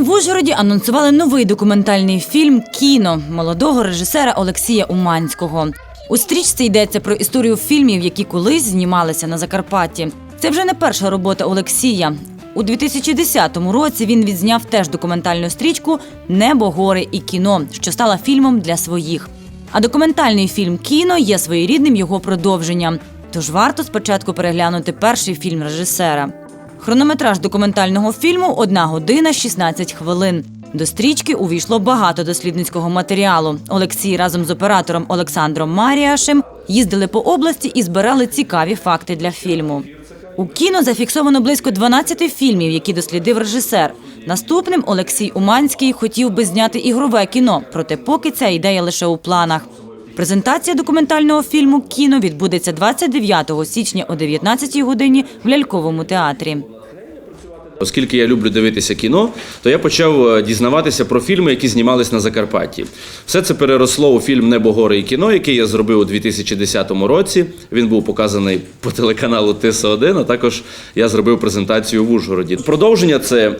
Ужгороді анонсували новий документальний фільм Кіно молодого режисера Олексія Уманського. У стрічці йдеться про історію фільмів, які колись знімалися на Закарпатті. Це вже не перша робота Олексія. У 2010 році він відзняв теж документальну стрічку Небо, гори і кіно, що стала фільмом для своїх. А документальний фільм Кіно є своєрідним його продовженням. Тож варто спочатку переглянути перший фільм режисера. Хронометраж документального фільму 1 година 16 хвилин. До стрічки увійшло багато дослідницького матеріалу. Олексій разом з оператором Олександром Маріашем їздили по області і збирали цікаві факти для фільму. У кіно зафіксовано близько 12 фільмів, які дослідив режисер. Наступним Олексій Уманський хотів би зняти ігрове кіно, проте поки ця ідея лише у планах. Презентація документального фільму Кіно відбудеться 29 січня о 19 годині в ляльковому театрі. Оскільки я люблю дивитися кіно, то я почав е, дізнаватися про фільми, які знімались на Закарпатті. Все це переросло у фільм Небо, гори і кіно, який я зробив у 2010 році. Він був показаний по телеканалу Тиса 1 а також я зробив презентацію в Ужгороді. Продовження це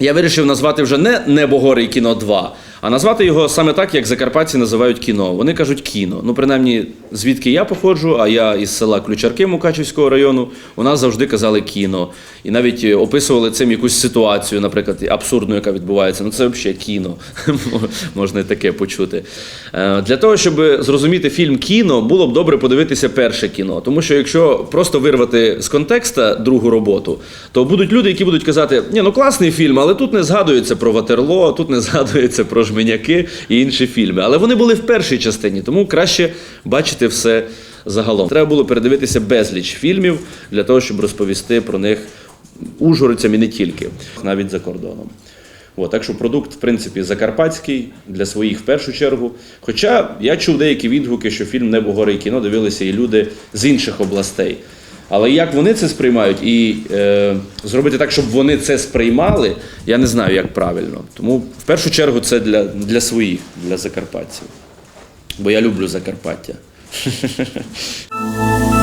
я вирішив назвати вже не Небо, гори і кіно 2, а назвати його саме так, як закарпатці називають кіно. Вони кажуть кіно. Ну, принаймні, звідки я походжу, а я із села Ключарки Мукачівського району, у нас завжди казали кіно. І навіть е, описували цим якусь ситуацію, наприклад, абсурдну, яка відбувається. Ну це взагалі кіно. Можна і таке почути. Е, Для того, щоб зрозуміти фільм кіно, було б добре подивитися перше кіно. Тому що якщо просто вирвати з контекста другу роботу, то будуть люди, які будуть казати: ні, ну класний фільм, але тут не згадується про Ватерло, тут не згадується про жменяки і інші фільми. Але вони були в першій частині, тому краще бачити все загалом. Треба було передивитися безліч фільмів для того, щоб розповісти про них ужгородцям і не тільки, навіть за кордоном. От, так що продукт, в принципі, закарпатський для своїх в першу чергу. Хоча я чув деякі відгуки, що фільм Небо гори і кіно дивилися і люди з інших областей. Але як вони це сприймають і е, зробити так, щоб вони це сприймали, я не знаю, як правильно. Тому в першу чергу це для, для своїх, для закарпатців. Бо я люблю Закарпаття.